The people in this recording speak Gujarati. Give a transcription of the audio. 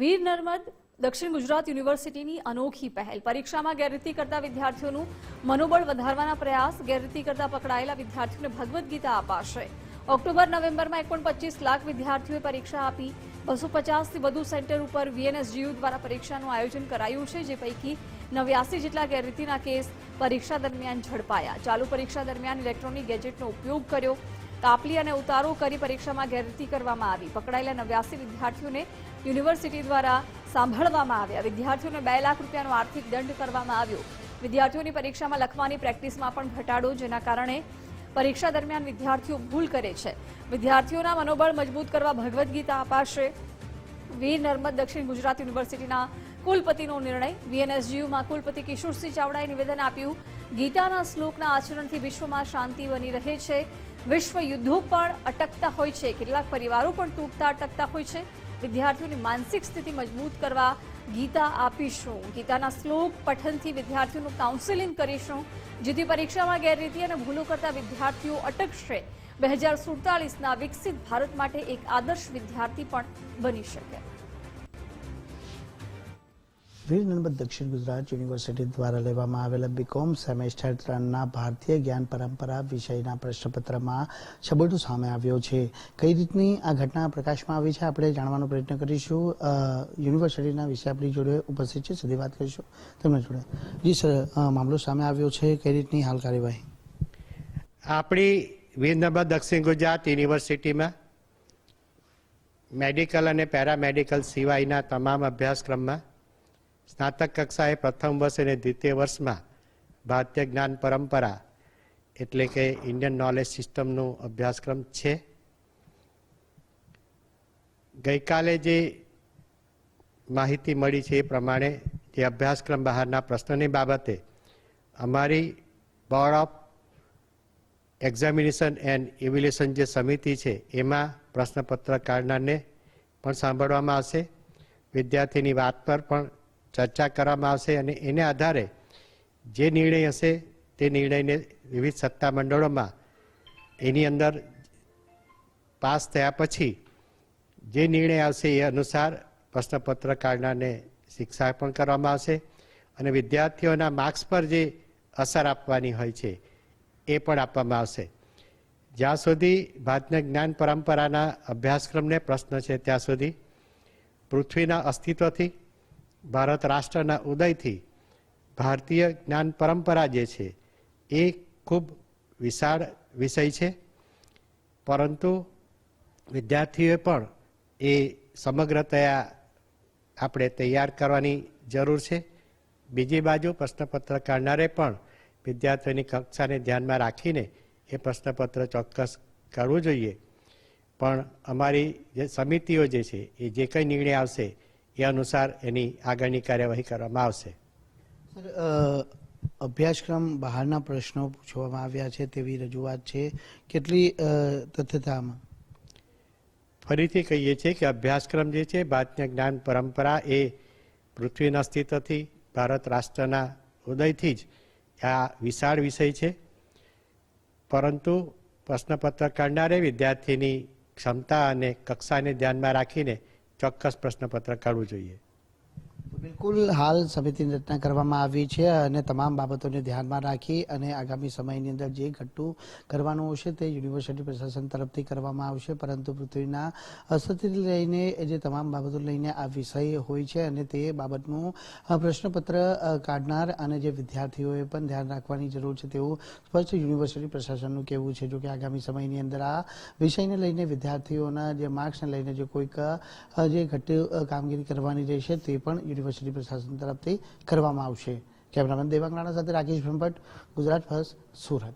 વીર નર્મદ દક્ષિણ ગુજરાત યુનિવર્સિટીની અનોખી પહેલ. પરીક્ષામાં ગેરરીતિ કરતા વિદ્યાર્થીઓનું મનોબળ વધારવાના પ્રયાસ, ગેરરીતિ કરતા પકડાયેલા વિદ્યાર્થીઓને ભગવદ્ ગીતા અપાશે. ઓક્ટોબર, નવેમ્બરમાં એક પચીસ લાખ વિદ્યાર્થીઓએ પરીક્ષા આપી. બસો પચાસથી વધુ સેન્ટર ઉપર વીએનએસજીયુ દ્વારા પરીક્ષાનું આયોજન કરાયું છે, જે પૈકી નવ્યાસી જેટલા ગેરરીતિના કેસ પરીક્ષા દરમિયાન ઝડપાયા. ચાલુ પરીક્ષા દરમિયાન ઇલેક્ટ્રોનિક ગેજેટનો ઉપયોગ કર્યો. કાપલી અને ઉતારો કરી પરીક્ષામાં ગેરરીતિ કરવામાં આવી. પકડાયેલા નવ્યાસી વિદ્યાર્થીઓને યુનિવર્સિટી દ્વારા સાંભળવામાં આવ્યા. વિદ્યાર્થીઓને બે લાખ રૂપિયાનો આર્થિક દંડ કરવામાં આવ્યો. વિદ્યાર્થીઓની પરીક્ષામાં લખવાની પ્રેક્ટિસમાં પણ ઘટાડો, જેના કારણે પરીક્ષા દરમિયાન વિદ્યાર્થીઓ ભૂલ કરે છે. વિદ્યાર્થીઓના મનોબળ મજબૂત કરવા ભગવદ્ ગીતા અપાશે. વીર નર્મદ દક્ષિણ ગુજરાત યુનિવર્સિટીના કુલપતિનો નિર્ણય. વીએનએસજીયુમાં કુલપતિ કિશોરસિંહ ચાવડાએ નિવેદન આપ્યું, ગીતાના શ્લોકના આચરણથી વિશ્વમાં શાંતિ બની રહે છે. વિશ્વ યુદ્ધો પણ અટકતા હોય છે. કેટલાક પરિવારો પણ તૂટતા અટકતા હોય છે. વિદ્યાર્થીઓની માનસિક સ્થિતિ મજબૂત કરવા ગીતા આપીશું. ગીતાના શ્લોક પઠનથી વિદ્યાર્થીઓનું કાઉન્સેલિંગ કરીશું, જેથી પરીક્ષામાં ગેરરીતિ અને ભૂલો કરતા વિદ્યાર્થીઓ અટકશે. બે હજાર સુડતાલીસના વિકસિત ભારત માટે એક આદર્શ વિદ્યાર્થી પણ બની શકે. વીર નર્મદ દક્ષિણ ગુજરાત યુનિવર્સિટી દ્વારા લેવામાં આવેલા બીકોમ સેમેસ્ટર ત્રણના ભારતીય જ્ઞાન પરંપરા વિષયના પ્રશ્નપત્રમાં છબરડો સામે આવ્યો છે. કઈ રીતની આ ઘટના પ્રકાશમાં આવી છે આપણે જાણવાનો પ્રયત્ન કરીશું. યુનિવર્સિટીના વિશે આપણી જોડે ઉપસ્થિત છે. સીધી વાત કરીશું. તેમના જોડે. જી સર મામલો સામે આવ્યો છે. કઈ રીતની હાલ કાર્યવાહી? આપણી વીરનર્મદ દક્ષિણ ગુજરાત યુનિવર્સિટીમાં મેડિકલ અને પેરામેડિકલ સિવાયના તમામ અભ્યાસક્રમમાં સ્નાતક કક્ષાએ પ્રથમ વર્ષ અને દ્વિતીય વર્ષમાં ભારતીય જ્ઞાન પરંપરા એટલે કે ઇન્ડિયન નોલેજ સિસ્ટમનો અભ્યાસક્રમ છે. ગઈકાલે જે માહિતી મળી છે એ પ્રમાણે જે અભ્યાસક્રમ બહારના પ્રશ્નોની બાબતે અમારી board of examination and evaluation જે સમિતિ છે, એમાં પ્રશ્નપત્ર કાઢનારને પણ સાંભળવામાં આવશે. વિદ્યાર્થીની વાત પર પણ ચર્ચા કરવામાં આવશે અને એને આધારે જે નિર્ણય હશે તે નિર્ણયને વિવિધ સત્તા મંડળોમાં એની અંદર પાસ થયા પછી જે નિર્ણય આવશે એ અનુસાર પ્રશ્નપત્ર કાઢનારને શિક્ષા પણ કરવામાં આવશે અને વિદ્યાર્થીઓના માર્ક્સ પર જે અસર આપવાની હોય છે એ પણ આપવામાં આવશે. જ્યાં સુધી ભારતના જ્ઞાન પરંપરાના અભ્યાસક્રમને પ્રશ્ન છે ત્યાં સુધી પૃથ્વીના અસ્તિત્વથી ભારત રાષ્ટ્રના ઉદયથી ભારતીય જ્ઞાન પરંપરા જે છે, એ ખૂબ વિશાળ વિષય છે. પરંતુ વિદ્યાર્થીઓએ પણ એ સમગ્રતયા આપણે તૈયાર કરવાની જરૂર છે. બીજી બાજુ પ્રશ્નપત્ર કાઢનારે પણ વિદ્યાર્થીઓની કક્ષાને ધ્યાનમાં રાખીને એ પ્રશ્નપત્ર ચોક્કસ કરવું જોઈએ. પણ અમારી જે સમિતિઓ જે છે, એ જે કંઈ નિર્ણય આવશે એ અનુસાર એની આગળની કાર્યવાહી કરવામાં આવશે. સર અભ્યાસક્રમ બહારના પ્રશ્નો પૂછવામાં આવ્યા છે તેવી રજૂઆત છે. કેટલી તથ્યતામાં ફરીથી કહીએ છીએ કે અભ્યાસક્રમ જે છે ભારતીય જ્ઞાન પરંપરા એ પૃથ્વીના અસ્તિત્વથી ભારત રાષ્ટ્રના ઉદયથી જ આ વિશાળ વિષય છે. પરંતુ પ્રશ્નપત્ર કાઢનારે વિદ્યાર્થીની ક્ષમતા અને કક્ષાને ધ્યાનમાં રાખીને ચોક્કસ પ્રશ્નપત્ર કાઢવું જોઈએ. બિલકુલ હાલ સમિતિની રચના કરવામાં આવી છે અને તમામ બાબતોને ધ્યાનમાં રાખી અને આગામી સમયની અંદર જે ઘટતું કરવાનું હશે તે યુનિવર્સિટી પ્રશાસન તરફથી કરવામાં આવશે. પરંતુ પૃથ્વીના અસ્તિત્વને લઈને જે તમામ બાબતો લઈને આ વિષય હોય છે અને તે બાબતનું પ્રશ્નપત્ર કાઢનાર અને જે વિદ્યાર્થીઓએ પણ ધ્યાન રાખવાની જરૂર છે તેવું સ્પષ્ટ યુનિવર્સિટી પ્રશાસનનું કહેવું છે. જોકે આગામી સમયની અંદર આ વિષયને લઈને વિદ્યાર્થીઓના જે માર્ક્સને લઈને જે કોઈક જે ઘટી કામગીરી કરવાની રહેશે તે પણ યુનિવર્સિટી પ્રશાસન તરફથી કરવામાં આવશે. કેમેરામેન દેવાંગ રાણા સાથે રાકેશ ભંભટ ગુજરાત ફર્સ્ટ સુરત.